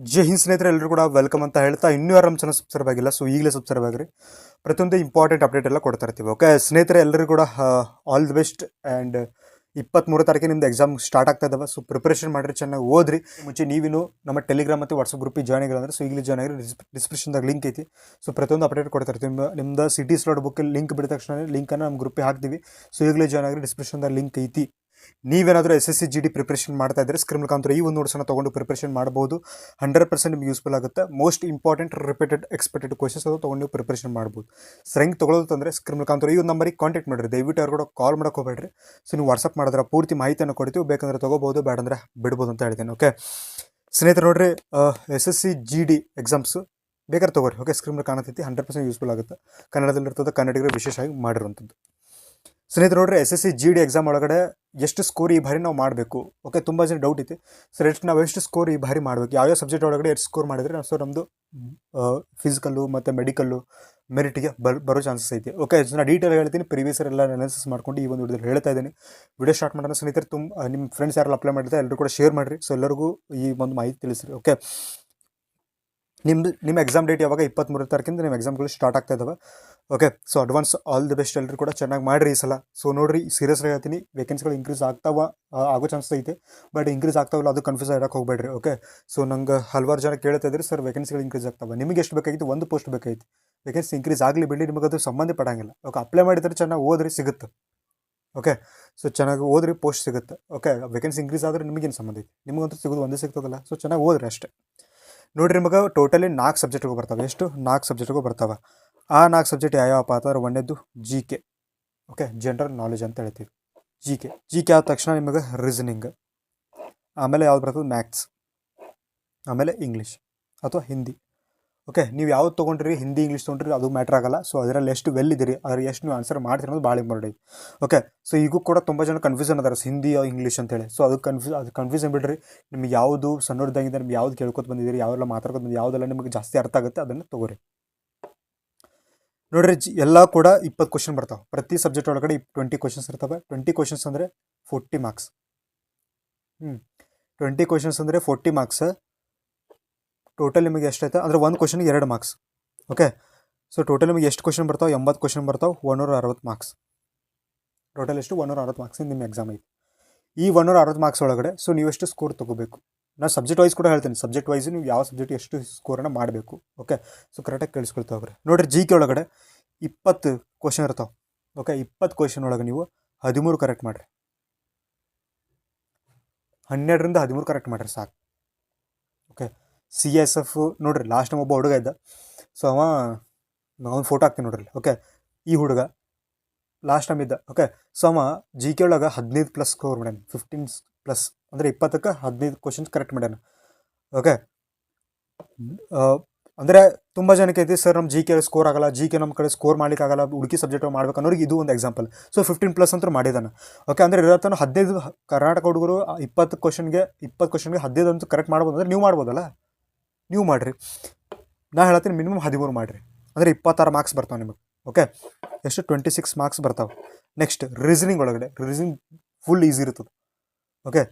ಜೈ ಹಿಂದ್ ಸ್ನೇಹಿತರೆ ಎಲ್ಲರೂ ಕೂಡ ವೆಲ್ಕಮ್ ಅಂತ ಹೇಳ್ತಾ ಇನ್ನೂ ಯಾರು ನಮ್ಮ ಚಾನಲ್ ಸಬ್ಸ್ಕ್ರೈಬ್ ಆಗಿಲ್ಲ ಸೊ ಈಗಲೇ ಸಬ್ಸ್ಕ್ರೈಬ್ ಆಗಿರಿ. ಪ್ರತಿಯೊಂದು ಇಂಪಾರ್ಟೆಂಟ್ ಅಪ್ಡೇಟ್ ಎಲ್ಲ ಕೊಡ್ತಾ ಇರ್ತೀವಿ ಓಕೆ ಸ್ನೇಹಿತರೆ ಎಲ್ಲರೂ ಕೂಡ ಆಲ್ ದಿ ಬೆಸ್ಟ್ ಆ್ಯಂಡ್ ಇಪ್ಪತ್ತ್ಮೂರು ತಾರೀಕಿಗೆ ನಿಮ್ದು ಎಕ್ಸಾಮ್ ಸ್ಟಾರ್ಟ್ ಆಗ್ತಾ ಇದಾವೆ ಸೊ ಪ್ರಿಪ್ರೇಷನ್ ಮಾಡಿರಿ, ಚೆನ್ನಾಗಿ ಓದ್ರಿ. ಮುಂಚೆ ನೀವಿನ್ನು ನಮ್ಮ ಟೆಲಿಗ್ರಾಮ್ ಮತ್ತು ವಾಟ್ಸಪ್ ಗ್ರೂಪಿಗೆ ಜಾಯ್ನ್ ಆಗಿಲ್ಲ ಅಂದ್ರೆ ಸೊ ಈಗಲೇ ಜಾಯ್ನ್ ಆಗಿರಿ ಡಿಸ್ಕ್ರಿಪ್ಷನ್ದಾಗ ಲಿಂಕ್ ಐತಿ. ಸೊ ಪ್ರತಿಯೊಂದು ಅಪ್ಡೇಟ್ ಕೊಡ್ತಾ ಇರ್ತೀವಿ. ನಿಮ್ಮ ಸಿಟಿ ಸ್ಲಾಟ್ ಬುಕ್ಕಲ್ಲಿ ಲಿಂಕ್ ಬಿಡಿದ ತಕ್ಷಣ ಲಿಂಕನ್ನು ನಮ್ಮ ಗ್ರೂಪಿಗೆ ಹಾಕ್ತೀವಿ. ಸೊ ಈಗಲೇ ಜಾಯ್ನ್ ಆಗಿರಿ ಡಿಸ್ಕ್ರಿಪ್ಷನ್ದಾಗ ಲಿಂಕ್ ಐತಿ. ನೀವೇನಾದರೂ S S C G D preparation ಮಾಡ್ತಾ ಇದ್ದರೆ ಸ್ಕ್ರೀನ್ ಮುಖಾಂತರ ಈ ಒಂದು ನೋಟ್ಸನ್ನು ತೊಗೊಂಡು ಪ್ರಿಪ್ರೇಷನ್ ಮಾಡ್ಬೋದು. ಹಂಡ್ರೆಡ್ ಪರ್ಸೆಂಟ್ ನಿಮ್ಗೆ ಯೂಸ್ಫುಲ್ ಆಗುತ್ತೆ. Most important repeated expected questions ಅದು ತೊಗೊಂಡು ನೀವು ಪ್ರಿಪ್ರೇಷನ್ ಮಾಡ್ಬೋದು. ಸ್ಟ್ರೆಂಗ್ ತೊಗೊಳ್ಳೋದಂದ್ರೆ ಸ್ಕ್ರೀನ್ ಮುಖಾಂತರ ಈ ಒಂದು ನಂಬರಿಗೆ ಕಾಂಟ್ಯಾಕ್ಟ್ ಮಾಡಿರಿ. ದಯವಿಟ್ಟು ಅವ್ರು ಕೂಡ ಕಾಲ್ ಮಾಡೋಕೆ ಹೋಗ್ಬೇಡ್ರಿ. ಸೊ ನೀವು ವಾಟ್ಸಪ್ ಮಾಡಿದ್ರೆ ಪೂರ್ತಿ ಮಾಹಿತಿಯನ್ನು ಕೊಡ್ತೀವಿ. ಬೇಕಂದ್ರೆ ತೊಗೋಬೋದು ಬೇಡಂದ್ರೆ ಬಿಡ್ಬೋದು ಅಂತ ಹೇಳ್ತೀನಿ ಓಕೆ ಸ್ನೇಹಿತರು ನೋಡ್ರಿ S S C G D exams ಬೇಕಾದ್ರೆ ತೊಗೊರಿ. ಓಕೆ ಸ್ಕ್ರೀನ್ ಕಾಣತೈತಿ ಹಂಡ್ರೆಡ್ ಪರ್ಸೆಂಟ್ ಯೂಸ್ಫುಲ್ ಆಗುತ್ತೆ. ಕನ್ನಡದಲ್ಲಿರ್ತದೆ, ಕನ್ನಡಿಗರು ವಿಶೇಷವಾಗಿ ಮಾಡಿರುವಂಥದ್ದು. ಸ್ನೇಹಿತರೆ, ನೋಡ್ರಿ S S C G D exam ಒಳಗಡೆ ಎಷ್ಟು ಸ್ಕೋರ್ ಈ ಬಾರಿ ನಾವು ಮಾಡಬೇಕು? ಓಕೆ ತುಂಬ ಜನ ಡೌಟ್ ಐತಿ ಸರ್ ಎಷ್ಟು ನಾವು ಎಷ್ಟು ಸ್ಕೋರ್ ಈ ಬಾರಿ ಮಾಡಬೇಕು? ಯಾವ್ಯಾವ ಸಬ್ಜೆಕ್ಟ್ ಒಳಗಡೆ ಎಷ್ಟು ಸ್ಕೋರ್ ಮಾಡಿದ್ರೆ ನಾವು ಸರ್ ನಮ್ಮದು ಫಿಸಿಕಲ್ಲು ಮತ್ತು ಮೆಡಿಕಲ್ಲು ಮೆರಿಟಿಗೆ ಬರ್, ಬರೋ ಚಾನ್ಸಸ್ ಐತಿ. ಓಕೆ ನಾನು ಡೀಟೇಲ್ ಹೇಳ್ತೀನಿ ಪ್ರೀವಿಯಸ್ ಎಲ್ಲ ಅನಾಲಿಸಿಸ್ ಮಾಡ್ಕೊಂಡು ಈ ಒಂದು ವಿಡಿಯೋದಲ್ಲಿ ಹೇಳ್ತಾ ಇದ್ದೀನಿ. ವಿಡಿಯೋ ಸ್ಟಾರ್ಟ್ ಮಾಡೋಣ, ಸ್ನೇಹಿತರೆ ತುಂಬ ನಿಮ್ಮ ಫ್ರೆಂಡ್ಸ್ ಯಾರು ಅಪ್ಲೈ ಮಾಡಿದ್ರೆ ಎಲ್ಲರೂ ಕೂಡ ಶೇರ್ ಮಾಡಿರಿ. ಸೊ ಎಲ್ಲರಿಗೂ ಈ ಒಂದು ಮಾಹಿತಿ ತಿಳಿಸ್ರಿ ಓಕೆ ನಿಮ್ಮದು ನಿಮ್ಮ ಎಕ್ಸಾಮ್ ಡೇಟ್ ಯಾವಾಗ? ಇಪ್ಪತ್ತ್ಮೂರು ತಾರೀಕಿಂದ ನಿಮ್ಮ ಎಕ್ಸಾಮ್ಗಳು ಸ್ಟಾರ್ಟ್ ಆಗ್ತಾ ಇದ್ದಾವೆ okay so advance all the best ಎಲ್ಲರೂ ಕೂಡ ಚೆನ್ನಾಗಿ ಮಾಡಿರಿ ಈ ಸಲ. ಸೊ ನೋಡಿರಿ ಸೀರಿಯಸ್ ಹೇಳ್ತೀನಿ ವೇಕೆನ್ಸಿಗಳು ಇನ್ಕ್ರೀಸ್ ಆಗ್ತಾವ ಆಗೋ ಚಾನ್ಸ್ ಐತೆ. ಬಟ್ ಇನ್ಕ್ರೀಸ್ ಆಗ್ತಾವಲ್ಲ, ಅದು ಕನ್ಫ್ಯೂಸ್ ಆಗಕ್ಕೆ ಹೋಗಬೇಡ್ರಿ ಓಕೆ ಸೊ ನಂಗೆ ಹಲವಾರು ಜನ ಕೇಳ್ತಾ ಇದ್ರಿ ಸರ್ ವೇಕೆನ್ಸಿಗಳು ಇನ್ಕ್ರೀಸ್ ಆಗ್ತಾವೆ. ನಿಮಗೆ ಎಷ್ಟು ಬೇಕಾಗಿತ್ತು? ಒಂದು ಪೋಸ್ಟ್ ಬೇಕಾಗಿತ್ತು. ವೇಕೆನ್ಸಿ ಇನ್ಕ್ರೀಸ್ ಆಗಲಿ ಬಿಡಿ ನಿಮಗೆ ಅದು ಸಂಬಂಧ ಪಡಂಗಿಲ್ಲ. ಓಕೆ ಅಪ್ಲೈ ಮಾಡಿದ್ರೆ ಚೆನ್ನಾಗಿ ಓದ್ರಿ, ಸಿಗುತ್ತೆ. ಓಕೆ ಸೊ ಚೆನ್ನಾಗಿ ಓದ್ರಿ ಪೋಸ್ಟ್ ಸಿಗುತ್ತೆ. ಓಕೆ ವೇಕೆನ್ಸಿ ಇನ್ಕ್ರೀಸ್ ಆದರೆ ನಿಮಗೇನು ಸಂಬಂಧ ಐತೆ? ನಿಮಗಂತೂ ಸಿಗೋದು ಒಂದೇ ಸಿಗ್ತದಲ್ಲ? ಸೊ ಚೆನ್ನಾಗಿ ಓದ್ರಿ ಅಷ್ಟೇ. ನೋಡ್ರಿ ನಿಮಗೆ ಟೋಟಲಿ ನಾಲ್ಕು ಸಬ್ಜೆಕ್ಟ್ಗಳು ಬರ್ತಾವೆ. ಎಷ್ಟು? ನಾಲ್ಕು ಸಬ್ಜೆಕ್ಟ್ಗಳು ಬರ್ತಾವೆ. ಆ ನಾಲ್ಕು ಸಬ್ಜೆಕ್ಟ್ ಯಾವ್ಯಾವಪ್ಪ ಅಂತಂದ್ರೆ ಒಂದೇದು G K okay general knowledge ಅಂತ ಹೇಳ್ತೀವಿ. ಜಿ ಕೆ ಜಿ ಕೆ ಆದ ತಕ್ಷಣ ನಿಮಗೆ ರೀಸನಿಂಗ್ ಆಮೇಲೆ ಯಾವ್ದು ಬರ್ತದೆ? ಮ್ಯಾಥ್ಸ್ ಆಮೇಲೆ ಇಂಗ್ಲೀಷ್ ಅಥವಾ ಹಿಂದಿ ಓಕೆ ನೀವು ಯಾವ್ದು ತೊಗೊಂಡ್ರಿ, ಹಿಂದಿ ಇಂಗ್ಲೀಷ್ ತೊಗೊಂಡ್ರಿ, ಅದು ಮ್ಯಾಟರ್ ಆಗಲ್ಲ. ಸೊ ಅದರಲ್ಲಿ ಎಷ್ಟು ವೆಲ್ ಇದ್ದೀರಿ ಅದ್ರ ಎಷ್ಟು ನೀವು ಆನ್ಸರ್ ಮಾಡ್ತೀರಿ ಅನ್ನೋದು ಭಾಳ ಇಂಪಾರ್ಟೆಂಟ್ ಓಕೆ ಸೊ ಈಗೂ ಕೂಡ ತುಂಬ ಜನ ಕನ್ಫ್ಯೂಷನ್ ಅದಾರ ಹಿಂದಿ ಇಂಗ್ಲೀಷ್ ಅಂತೇಳಿ. ಸೊ ಅದು ಕನ್ಫ್ಯೂಸ್ ಅದು ಕನ್ಫ್ಯೂಷನ್ ಬಿಡ್ರಿ ನಿಮ್ಗೆ ಯಾವುದು ಸಣ್ಣದಾಗಿದೆ ನಿಮ್ಗೆ ಯಾವ್ದು ಕೇಳ್ಕೊತ ಬಂದಿದ್ದೀರಿ, ಯಾವೆಲ್ಲ ಮಾತಾಡ್ಕೊತ ಬಂದು ಯಾವುದೆಲ್ಲ ನಿಮಗೆ ಜಾಸ್ತಿ ಅರ್ಥ ಆಗುತ್ತೆ, ಅದನ್ನು ತೊಗೋರಿ. ನೋಡ್ರಿ, ಜಿ, ಎಲ್ಲ ಕೂಡ ಇಪ್ಪತ್ತು ಕ್ವಶನ್ ಬರ್ತಾವೆ. ಪ್ರತಿ ಸಬ್ಜೆಕ್ಟ್ ಒಳಗಡೆ ಟ್ವೆಂಟಿ ಕ್ವಶನ್ಸ್ ಇರ್ತವೆ. ಟ್ವೆಂಟಿ ಕ್ವಶನ್ಸ್ ಅಂದರೆ ಫೋರ್ಟಿ ಮಾರ್ಕ್ಸ್ ಹ್ಞೂ ಟ್ವೆಂಟಿ ಕ್ವಶನ್ಸ್ ಅಂದರೆ ಫೋರ್ಟಿ ಮಾರ್ಕ್ಸ್ ಟೋಟಲ್ ನಿಮಗೆ ಎಷ್ಟೈತೆ ಅಂದರೆ ಒಂದು ಕ್ವಶನ್ಗೆ ಎರಡು ಮಾರ್ಕ್ಸ್ ಓಕೆ ಸೊ ಟೋಟಲ್ ನಿಮಗೆ ಎಷ್ಟು ಕ್ವಶನ್ ಬರ್ತಾವೆ? ಎಂಬತ್ತು ಕ್ವಶನ್ ಬರ್ತಾವೆ ಒನ್ನೂರ ಅರವತ್ತು ಮಾರ್ಕ್ಸ್ ಟೋಟಲ್ ಎಷ್ಟು? ಒನ್ನೂರ ಅರವತ್ತು ಮಾರ್ಕ್ಸಿಂದ ನಿಮ್ಮ ಎಕ್ಸಾಮ್ ಐತೆ. ಈ ಒನ್ನೂರ ಅರವತ್ತು ಮಾರ್ಕ್ಸ್ ಒಳಗಡೆ ಸೊ ನೀವು ಎಷ್ಟು ಸ್ಕೋರ್ ತೊಗೋಬೇಕು? ನಾನು ಸಬ್ಜೆಕ್ಟ್ ವೈಸ್ ಕೂಡ ಹೇಳ್ತೀನಿ. ಸಬ್ಜೆಕ್ಟ್ ವೈಸ್ ನೀವು ಯಾವ ಸಬ್ಜೆಕ್ಟ್ ಎಷ್ಟು ಸ್ಕೋರನ್ನು ಮಾಡಬೇಕು. ಓಕೆ ಸೊ ಕರೆಕ್ಟಾಗಿ ಕೇಳಿಸ್ಕೊಳ್ತಾ ಹೋಗ್ರಿ. ನೋಡಿರಿ ಜಿ ಕೆ ಒಳಗಡೆ ಇಪ್ಪತ್ತು ಕ್ವಶನ್ ಇರ್ತಾವೆ. ಓಕೆ ಇಪ್ಪತ್ತು ಕ್ವಶನ್ ಒಳಗೆ ನೀವು ಹದಿಮೂರು ಕರೆಕ್ಟ್ ಮಾಡಿರಿ. ಹನ್ನೆರಡರಿಂದ ಹದಿಮೂರು ಕರೆಕ್ಟ್ ಮಾಡಿರಿ ಸಾಕು. ಓಕೆ ಸಿ ಎಸ್ ಎಫ್ ನೋಡ್ರಿ ಲಾಸ್ಟ್ ಟೈಮ್ ಒಬ್ಬ ಹುಡುಗ ಇದ್ದ. ಸೊ ಅವ, ನಾನು ಫೋಟೋ ಹಾಕ್ತೀನಿ ನೋಡ್ರಿ ಓಕೆ ಈ ಹುಡುಗ ಲಾಸ್ಟ್ ಟೈಮ್ ಇದ್ದ ಓಕೆ ಸೊ ಅವ ಜಿ ಕೆ ಒಳಗೆ ಹದಿನೈದು ಪ್ಲಸ್ ಸ್ಕೋರ್ ಮಾಡ್ಯಾನ ಫಿಫ್ಟೀನ್ ಪ್ಲಸ್ ಅಂದರೆ ಇಪ್ಪತ್ತಕ್ಕೆ ಹದಿನೈದು ಕ್ವಶನ್ಸ್ ಕರೆಕ್ಟ್ ಮಾಡ್ಯಾನ ಓಕೆ ಅಂದರೆ ತುಂಬ ಜನಕ್ಕೆ ಐತಿ ಸರ್ ನಮ್ಮ ಜಿ ಕೆ ಸ್ಕೋರ್ ಆಗಲ್ಲ ಜಿ ಕೆ ನಮ್ಮ ಕಡೆ ಸ್ಕೋರ್ ಮಾಡಲಿಕ್ಕಾಗಲ್ಲ ಹುಡುಕಿ ಸಬ್ಜೆಕ್ಟ್ ಮಾಡ್ಬೇಕು ಅನ್ನೋರಿಗೆ ಇದು ಒಂದು ಎಕ್ಸಾಂಪಲ್ ಸೊ ಫಿಫ್ಟೀನ್ ಪ್ಲಸ್ ಅಂತೂ ಮಾಡಿದಾನೆ ಓಕೆ ಅಂದರೆ ಇರತ್ತನ ಹದಿನೈದು ಕರ್ನಾಟಕ ಹುಡುಗರು ಇಪ್ಪತ್ತು ಕ್ವಶನ್ಗೆ ಇಪ್ಪತ್ತು ಕ್ವಶನ್ಗೆ ಹದಿನೈದು ಅಂತೂ ಕರೆಕ್ಟ್ ಮಾಡ್ಬೋದು, ಅಂದರೆ ನೀವು ಮಾಡ್ಬೋದಲ್ಲ? ನೀವು ಮಾಡಿರಿ. ನಾ ಹೇಳ್ತೀನಿ ಮಿನಿಮಮ್ ಹದಿಮೂರು ಮಾಡಿರಿ. ಅಂದರೆ ಇಪ್ಪತ್ತಾರು ಮಾರ್ಕ್ಸ್ ಬರ್ತಾವೆ ನಿಮಗೆ. ಓಕೆ ಎಷ್ಟು ಟ್ವೆಂಟಿ ಸಿಕ್ಸ್ ಮಾರ್ಕ್ಸ್ ಬರ್ತಾವೆ. ನೆಕ್ಸ್ಟ್ ರೀಸನಿಂಗ್ ಒಳಗಡೆ. ರೀಸನಿಂಗ್ ಫುಲ್ ಈಸಿ ಇರ್ತದೆ. ಓಕೆ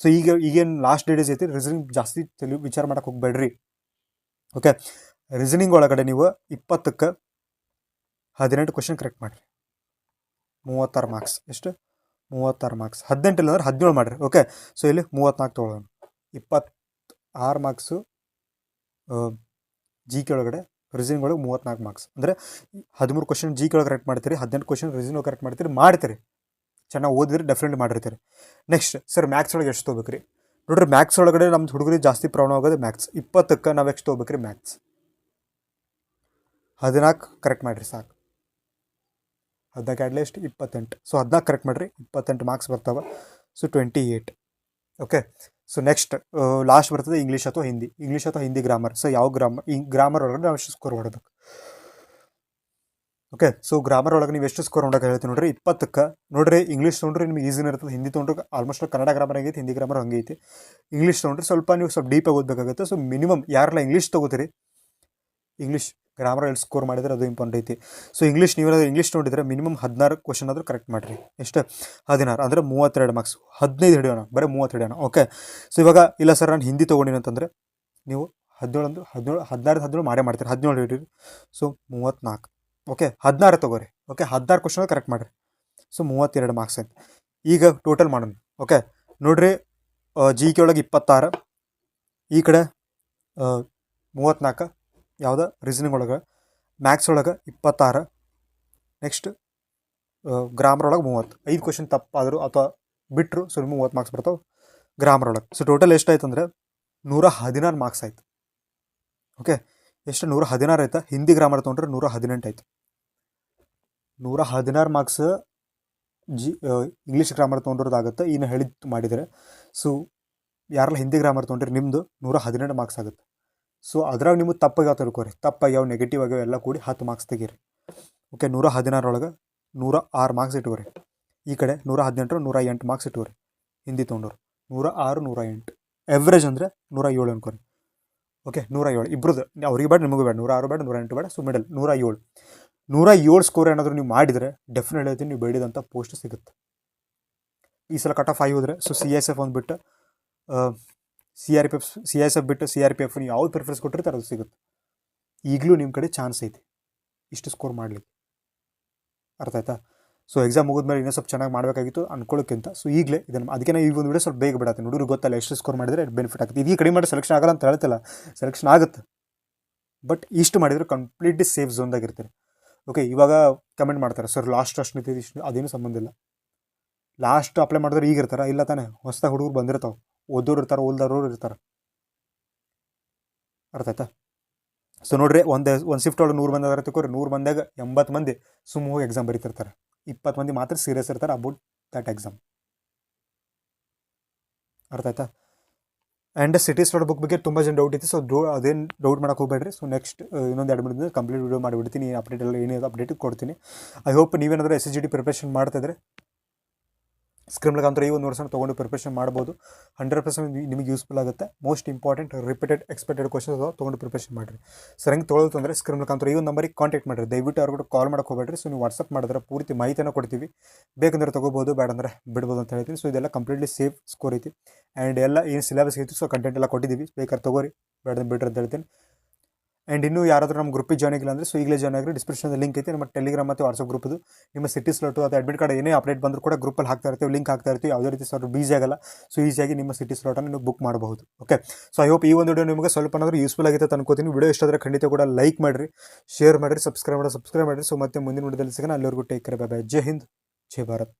ಸೊ ಈಗ, ಈಗೇನು ಲಾಸ್ಟ್ ಡೇಸ್ ಐತಿ. ರೀಸನಿಂಗ್ ಜಾಸ್ತಿ ತಲೆ, ವಿಚಾರ ಮಾಡಕ್ಕೆ ಹೋಗ್ಬೇಡ್ರಿ. ಓಕೆ ರೀಸನಿಂಗ್ ಒಳಗಡೆ ನೀವು ಇಪ್ಪತ್ತಕ್ಕೆ ಹದಿನೆಂಟು ಕ್ವಶನ್ ಕರೆಕ್ಟ್ ಮಾಡಿರಿ. ಮೂವತ್ತಾರು ಮಾರ್ಕ್ಸ್ ಎಷ್ಟು? ಮೂವತ್ತಾರು ಮಾರ್ಕ್ಸ್ ಹದಿನೆಂಟು ಇಲ್ಲ ಅಂದ್ರೆ ಹದಿನೇಳು ಮಾಡಿರಿ. ಓಕೆ ಸೊ ಇಲ್ಲಿ ಮೂವತ್ತ್ನಾಲ್ಕು ತೊಗೊಳ್ಳೋಣ ಇಪ್ಪತ್ತು ಆರು ಮಾರ್ಕ್ಸು ಜಿ ಕೆ ಒಳಗಡೆ ಒಳಗೆ ಮೂವತ್ತ್ನಾಲ್ಕು ಮಾರ್ಕ್ಸ್ ಅಂದರೆ ಹದಿಮೂರು ಕ್ವಶನ್ ಜಿ ಕೆ ಒಳಗೆ ಕರೆಕ್ಟ್ ಮಾಡ್ತೀರಿ, ಹದಿನೆಂಟು ಕ್ವಶನ್ ರಿಸೀನ್ ಕರೆಕ್ಟ್ ಮಾಡ್ತೀರಿ ಮಾಡ್ತೀರಿ. ಚೆನ್ನಾಗಿ ಓದಿದ್ರೆ ಡೆಫಿನೆಟ್ ಮಾಡಿರ್ತೀರಿ. ನೆಕ್ಸ್ಟ್ ಸರ್ ಮ್ಯಾಥ್ಸ್ ಒಳಗೆ ಎಷ್ಟು ತೊಗೋಬೇಕು ರೀ ನೋಡ್ರಿ ಮ್ಯಾಥ್ಸ್ ಒಳಗಡೆ ನಮ್ಮ ಹುಡುಗರಿಗೆ ಜಾಸ್ತಿ ಪ್ರಾಬ್ಲಮ್ ಆಗೋದು ಮ್ಯಾಥ್ಸ್ ಇಪ್ಪತ್ತಕ್ಕೆ ನಾವು ಎಷ್ಟು ತೊಗೋಬೇಕು ರೀ ಮ್ಯಾಥ್ಸ್ ಹದಿನಾಲ್ಕು ಕರೆಕ್ಟ್ ಮಾಡಿರಿ, ಸಾಕು. ಹದಿನಾಲ್ಕು ಆಡಲಿ ಎಷ್ಟು ಇಪ್ಪತ್ತೆಂಟು. ಸೊ ಹದಿನಾಲ್ಕು ಕರೆಕ್ಟ್ ಮಾಡಿರಿ, ಇಪ್ಪತ್ತೆಂಟು ಮಾರ್ಕ್ಸ್ ಬರ್ತಾವೆ. So twenty eight okay so next last ಬರ್ತದೆ ಇಂಗ್ಲೀಷ್ ಅಥವಾ ಹಿಂದಿ ಇಂಗ್ಲೀಷ್ ಅಥವಾ ಹಿಂದಿ ಗ್ರಾಮರ್ ಸೊ ಯಾವ ಗ್ರಾಮರ್ ಈ ಗ್ರಾಮರ್ ಒಳಗಡೆ ನಾವು ಎಷ್ಟು ಸ್ಕೋರ್ ಮಾಡೋದು ಓಕೆ ಸೊ ಗ್ರಾಮರ್ ಒಳಗೆ ನೀವು ಎಷ್ಟು ಸ್ಕೋರ್ ಮಾಡೋಕೆ ಹೇಳ್ತೀನಿ ನೋಡ್ರಿ. ಇಪ್ಪತ್ತಕ್ಕೆ. ನೋಡ್ರಿ ಇಂಗ್ಲೀಷ್ ತೊಗೊಂಡ್ರೆ ನಿಮ್ಗೆ ಈಸಿನ ಇರ್ತದೆ. ಹಿಂದಿ ತೊಗೊಂಡ್ರೆ ಆಲ್ಮೋಸ್ಟ್ ಕನ್ನಡ ಗ್ರಾಮರ್ ಆಗೈತೆ ಹಿಂದಿ ಗ್ರಾಮರ್ ಹಂಗೆ ಐತಿ. ಇಂಗ್ಲೀಷ್ ತೊಗೊಂಡ್ರೆ ಸ್ವಲ್ಪ ನೀವು ಸ್ವಲ್ಪ ಡೀಪಾಗಿ ಓದಬೇಕಾಗುತ್ತೆ. ಸೊ ಮಿನಿಮಮ್ ಯಾರೆಲ್ಲ ಇಂಗ್ಲೀಷ್ ತೊಗೋತೀರಿ? ಇಂಗ್ಲೀಷ್ ಗ್ರಾಮರ್ ಎಲ್ಲಿ ಸ್ಕೋರ್ ಮಾಡಿದ್ರೆ ಅದು ಇಂಪಾರ್ಟೆಂಟ್ ಐತಿ. ಸೊ ಇಂಗ್ಲೀಷ್ ನೀವೇನಾದ್ರು ಇಂಗ್ಲೀಷ್ ನೋಡಿದ್ರೆ ಮಿನಿಮಮ್ ಹದಿನಾರು ಕ್ವಶನ್ ಆದರೂ ಕರೆಕ್ಟ್ ಮಾಡಿರಿ. ಎಷ್ಟು? ಹದಿನಾರು ಅಂದರೆ ಮೂವತ್ತೆರಡು ಮಾರ್ಕ್ಸ್ ಹದಿನೈದು ಹಿಡಿಯೋಣ, ಬರೀ ಮೂವತ್ತು ಹಿಡಿಯೋಣ. ಓಕೆ ಸೊ ಇವಾಗ ಇಲ್ಲ ಸರ್ ನಾನು ಹಿಂದಿ ಅಂತಂದರೆ ನೀವು ಹದಿನೇಳು ಹದಿನೇಳು ಹದಿನಾರು ಹದಿನೇಳು ಮಾಡೇ ಮಾಡ್ತೀರಿ. ಹದಿನೇಳು ಹಿಡೀರಿ. ಸೊ ಮೂವತ್ತ್ನಾಲ್ಕು ಓಕೆ ಹದಿನಾರು ತೊಗೋರಿ. ಓಕೆ ಹದಿನಾರು ಕ್ವಶನ್ ಕರೆಕ್ಟ್ ಮಾಡಿರಿ. ಸೊ ಮೂವತ್ತೆರಡು ಮಾರ್ಕ್ಸ್ ಆಯ್ತು. ಈಗ ಟೋಟಲ್ ಮಾಡೋಣ. ಓಕೆ ನೋಡಿರಿ ಜಿ ಕೆ ಒಳಗೆ ಇಪ್ಪತ್ತಾರು. ಈ ಕಡೆ ಮೂವತ್ತ್ನಾಲ್ಕು ಯಾವುದ? ರೀಸನಿಂಗ್ ಒಳಗೆ. ಮ್ಯಾಕ್ಸ್ ಒಳಗೆ ಇಪ್ಪತ್ತಾರು. ನೆಕ್ಸ್ಟ್ ಗ್ರಾಮರ್ ಒಳಗೆ ಮೂವತ್ತು. ಐದು ಕ್ವಶನ್ ತಪ್ಪಾದರೂ ಅಥವಾ ಬಿಟ್ಟರು ಸೊ ಮೂವತ್ತು ಮಾರ್ಕ್ಸ್ ಬರ್ತಾವೆ ಗ್ರಾಮರ್ ಒಳಗೆ. ಸೊ ಟೋಟಲ್ ಎಷ್ಟಾಯ್ತು ಅಂದರೆ ನೂರ ಹದಿನಾರು ಮಾರ್ಕ್ಸ್ ಆಯ್ತು. ಓಕೆ ಎಷ್ಟು? ನೂರ ಹದಿನಾರು ಆಯ್ತಾ? ಹಿಂದಿ ಗ್ರಾಮರ್ ತೊಗೊಂಡ್ರೆ ನೂರ ಹದಿನೆಂಟು ಆಯ್ತು. ನೂರ ಹದಿನಾರು ಮಾರ್ಕ್ಸ್ ಜಿ ಇಂಗ್ಲೀಷ್ ಗ್ರಾಮರ್ ತೊಗೊಂಡಿರೋದಾಗುತ್ತೆ. ಇನ್ನು ಹೇಳಿದ್ದು ಮಾಡಿದರೆ. ಸೊ ಯಾರಲ್ಲ ಹಿಂದಿ ಗ್ರಾಮರ್ ತೊಗೊಂಡ್ರೆ ನಿಮ್ಮದು ನೂರ ಹದಿನೆಂಟು ಮಾರ್ಕ್ಸ್ ಆಗುತ್ತೆ. ಸೊ ಅದ್ರಾಗ ನಿಮಗೆ ತಪ್ಪಾಗ್ಯಾವ ತಿಳ್ಕೊರಿ. ತಪ್ಪಾಗ್ಯಾವ ನೆಗೆಟಿವ್ ಆಗ್ಯಾವ ಎಲ್ಲ ಕೂಡಿ ಹತ್ತು ಮಾರ್ಕ್ಸ್ ತೆಗೀರಿ. ಓಕೆ ನೂರ ಹದಿನಾರೊಳಗೆ ನೂರ ಆರು ಮಾರ್ಕ್ಸ್ ಇಟ್ಕೋರಿ. ಈ ಕಡೆ ನೂರ ಹದಿನೆಂಟರ ನೂರ ಎಂಟು ಮಾರ್ಕ್ಸ್ ಇಟ್ಕೋರಿ. ಹಿಂದಿ ತೊಗೊಂಡವ್ರು ನೂರ ಆರು, ನೂರ ಎಂಟು. ಎವ್ರೇಜ್ ಅಂದರೆ ನೂರ ಏಳು ಅನ್ಕೊರಿ. ಓಕೆ ನೂರ ಏಳು. ಇಬ್ಬರದ್ದು ಅವ್ರಿಗೆ ಬೇಡ, ನಿಮಗೂ ಬೇಡ. ನೂರ ಆರು ಬೇಡ, ನೂರ ಎಂಟು ಬೇಡ. ಸೊ ಮಿಡಲ್ ನೂರ ಏಳು. ನೂರ ಏಳು ಸ್ಕೋರ್ ಏನಾದರೂ ನೀವು ಮಾಡಿದರೆ ಡೆಫಿನೆಟ್ ಹೇಳ್ತೀನಿ ನೀವು ಬೇಡಿದಂಥ ಪೋಸ್ಟ್ ಸಿಗುತ್ತೆ. ಈ ಸಲ ಕಟ್ ಆಫ್ ಆಗಿ ಹೋದರೆ. ಸೊ ಸಿ ಎಸ್ ಎಫ್ ಅಂದ್ಬಿಟ್ಟು C R P F C S F ಬಿಟ್ಟು ಸಿ ಆರ್ ಪಿ ಎಫ್ ನೀವು ಯಾವ್ದು ಪ್ರಿಫರೆನ್ಸ್ ಕೊಟ್ಟಿರ್ತಾರೆ ಅದು ಸಿಗುತ್ತೆ. ಈಗಲೂ ನಿಮ್ಮ ಕಡೆ ಚಾನ್ಸ್ ಐತೆ. ಇಷ್ಟು ಸ್ಕೋರ್ ಮಾಡಲಿಕ್ಕೆ. ಅರ್ಥ ಆಯ್ತಾ? ಸೊ ಎಕ್ಸಾಮ್ ಮುಗಿದ್ಮೇಲೆ ಇನ್ನೂ ಸ್ವಲ್ಪ ಚೆನ್ನಾಗಿ ಮಾಡಬೇಕಾಗಿತ್ತು ಅನ್ಕೊಳ್ಳೋಕ್ಕಿಂತ. ಸೊ ಈಗಲೇ ಇದನ್ನು ಅದಕ್ಕೆ ಈಗ ಒಂದು ವಿಡಿಯೋ ಸ್ವಲ್ಪ ಬೇಗ ಬಿಡತ್ತೆ ಹುಡುಗರು ಗೊತ್ತಲ್ಲ ಎಷ್ಟು ಸ್ಕೋರ್ ಮಾಡಿದರೆ ಬೆನಿಫಿಟ್ ಆಗುತ್ತೆ. ಇದೀಗ ಕಡಿಮೆ ಮಾಡಿ ಸೆಲೆಕ್ಷನ್ ಆಗಲ್ಲ ಅಂತ ಹೇಳ್ತಿಲ್ಲ. ಸೆಲೆಕ್ಷನ್ ಆಗುತ್ತೆ. ಬಟ್ ಇಷ್ಟು ಮಾಡಿದರೆ ಕಂಪ್ಲೀಟ್ಲಿ ಸೇಫ್ ಝೋನ್ದಾಗ ಇರ್ತಾರೆ. ಓಕೆ ಇವಾಗ ಕಮೆಂಟ್ ಮಾಡ್ತಾರೆ. ಸರ್ ಲಾಸ್ಟ್ ಅಷ್ಟು ನಿಂತಿದ್ದು ಇಷ್ಟು ಅದೇನು ಸಂಬಂಧ ಇಲ್ಲ. ಲಾಸ್ಟ್ ಅಪ್ಲೈ ಮಾಡಿದ್ರೆ ಈಗ ಇರ್ತಾರೆ ಇಲ್ಲ ತಾನೇ? ಹೊಸ ಹುಡುಗರು ಬಂದಿರ್ತಾವೆ. ಓದೋರು ಇರ್ತಾರೆ ಓಲ್ದವ್ರು ಇರ್ತಾರೆ. ಅರ್ಥ ಆಯ್ತಾ? ಸೊ ನೋಡ್ರಿ, ಒಂದು ಒಂದು ಶಿಫ್ಟ್ ಒಳಗೆ ನೂರು ಮಂದಿ ಅದಾರ ತಿಳ್ಕೊರಿ, ನೂರು ಮಂದಿಯಾಗ ಎಂಬತ್ತು ಮಂದಿ ಸುಮ್ಮ ಹೋಗಿ ಎಕ್ಸಾಮ್ ಬರೀತಿರ್ತಾರೆ. ಇಪ್ಪತ್ತು ಮಂದಿ ಮಾತ್ರ ಸೀರಿಯಸ್ ಇರ್ತಾರೆ ಅಬೌಟ್ ದಟ್ ಎಕ್ಸಾಮ್ ಅರ್ಥ ಆಯ್ತಾ? ಆ್ಯಂಡ್ ಸಿಟಿ ಸ್ಲಾಟ್ ಬುಕ್ ಬಗ್ಗೆ ತುಂಬ ಜನ ಡೌಟ್ ಇತ್ತು ಸೊ ಡೌ ಅದೇನು ಡೌಟ್ ಮಾಡಕ್ಕೆ ಹೋಗ್ಬೇಡ್ರಿ. ಸೊ ನೆಕ್ಸ್ಟ್ ಇನ್ನೊಂದು ಎರಡು ದಿನ ಕಂಪ್ಲೀಟ್ ವೀಡಿಯೋ ಮಾಡಿಬಿಡ್ತೀನಿ ಅಪ್ಡೇಟ್ ಎಲ್ಲ ಏನಿದೆ ಅಪ್ಡೇಟ್ ಕೊಡ್ತೀನಿ. ಐ ಹೋಪ್ ನೀವೇನಾದರೂ S S G D preparation ಮಾಡ್ತಿದ್ರೆ ಸ್ಕ್ರೀನ್ ಮುಖಾಂತರ ಈ ಒಂದು ವರ್ಷ ತೊಗೊಂಡು ಪ್ರಿಪ್ರೇಷನ್ ಮಾಡ್ಬೋದು. ಹಂಡ್ರೆಡ್ ಪರ್ಸೆಂಟ್ ನಿಮಗೆ ಯೂಸ್ಫುಲ್ ಆಗುತ್ತೆ. Most important repeated expected questions ತೊಗೊಂಡು ಪ್ರಿಪ್ರೇಷನ್ ಮಾಡಿರಿ. ಸರ್ ಹೆಂಗೆ ತೊಗೊಳ್ತು ಅಂದರೆ ಸ್ಕ್ರೀನ್ ಮುಖಾಂತರ ಈ ಒಂದು ನಂಬರಿಗೆ ಕಾಂಟ್ಯಾಕ್ಟ್ ಮಾಡಿರಿ. ದಯವಿಟ್ಟು ಅವ್ರಿಗೆ ಕಾಲ್ ಮಾಡಕ್ಕೆ ಹೋಗ್ಬೇಡ್ರಿ. ಸೊ ನೀವು ವಾಟ್ಸಪ್ ಮಾಡಿದ್ರೆ ಪೂರ್ತಿ ಮಾಹಿತಿಯನ್ನು ಕೊಡ್ತೀವಿ. ಬೇಕಂದ್ರೆ ತೊಗೋಬೋದು ಬೇಡ ಅಂದರೆ ಬಿಡ್ಬೋದು ಅಂತ ಹೇಳ್ತೀನಿ. ಸೊ ಇದೆಲ್ಲ ಕಂಪ್ಲೀಟ್ಲಿ ಸೇಫ್ ಸ್ಕೋರ್ ಐತಿ. ಆ್ಯಂಡ್ ಎಲ್ಲ ಏನು ಸಿಲೆಬಸ್ ಐತಿ ಸೊ ಕಂಟೆಂಟ್ ಎಲ್ಲ ಕೊಟ್ಟಿದ್ದೀವಿ. ಬೇಕಾದ್ರೆ ತೊಗೋರಿ. ಬೇಡ ಬಿಡ್ರಿ ಅಂತ ಹೇಳ್ತೀನಿ. ಆ್ಯಂಡ್ ಇನ್ನೂ ಯಾರಾದರೂ ನಮ್ಮ ಗ್ರೂಪಿಗೆ ಜಾಯ್ನ್ ಆಗಿಲ್ಲ ಅಂದರೆ ಸೊ ಈಗಲೇ ಜಾಯ್ನ್ ಆಗಿರಿ ಡಿಸ್ಕ್ರಿಪ್ಷನ್ ಲಿಂಕ್ ಐತೆ, ನಮ್ಮ ಟೆಲಿಗ್ರಾಮ್ ಮತ್ತು ವಾಟ್ಸಪ್ ಗ್ರೂಪ್ದು ನಿಮ್ಮ ಸಿಟಿ ಸ್ಲಾಟು ಅಥವಾ ಅಡ್ಮಿಟ್ ಕಾರ್ಡ್ ಏನೇ ಅಪ್ಡೇಟ್ ಬಂದರೂ ಕೂಡ ಗ್ರೂಪಲ್ಲಿ ಹಾಕ್ತಾ ಇರ್ತೀವಿ ಲಿಂಕ್ ಹಾಕ್ತಾ ಯಾವುದೇ ರೀತಿ ಸರ್ ಬೀಸಿ ಆಗಲ್ಲ. ಸೊ ಈಸಿಯಾಗಿ ನಿಮ್ಮ ಸಿಟಿ ಸ್ಲಾಟನ್ನು ನೀವು ಬುಕ್ ಮಾಡಬಹುದು. ಓಕೆ ಸೊ ಐ ಹೋಪ್ ಈ ಒಂದು ವಿಡಿಯೋ ನಿಮಗೆ ಸ್ವಲ್ಪ ಏನಾದರೂ ಯೂಸ್ಫುಲ್ ಆಗಿದೆ ಅನ್ಕೋತೀನಿ. ವಿಡಿಯೋ ಇಷ್ಟ ಆದರೆ ಖಂಡಿತ ಕೂಡ ಲೈಕ್ ಮಾಡಿರಿ ಶೇರ್ ಮಾಡಿರಿ ಸಬ್ಸ್ಕ್ರೈಬ್ ಮಾಡಿ ಸಬ್ಸ್ಕ್ರೈಬ್ ಮಾಡಿರಿ. ಸೊ ಮತ್ತೆ ಮುಂದಿನ ವಿಡಿಯೋದಲ್ಲಿ ಸಿಗೋಣ. ಅಲ್ಲಿವರೆಗೂ ಟೇಕ್ ಕೇರ್ ಬೈ ಜೈ ಹಿಂದ್, ಜೈ ಭಾರತ್.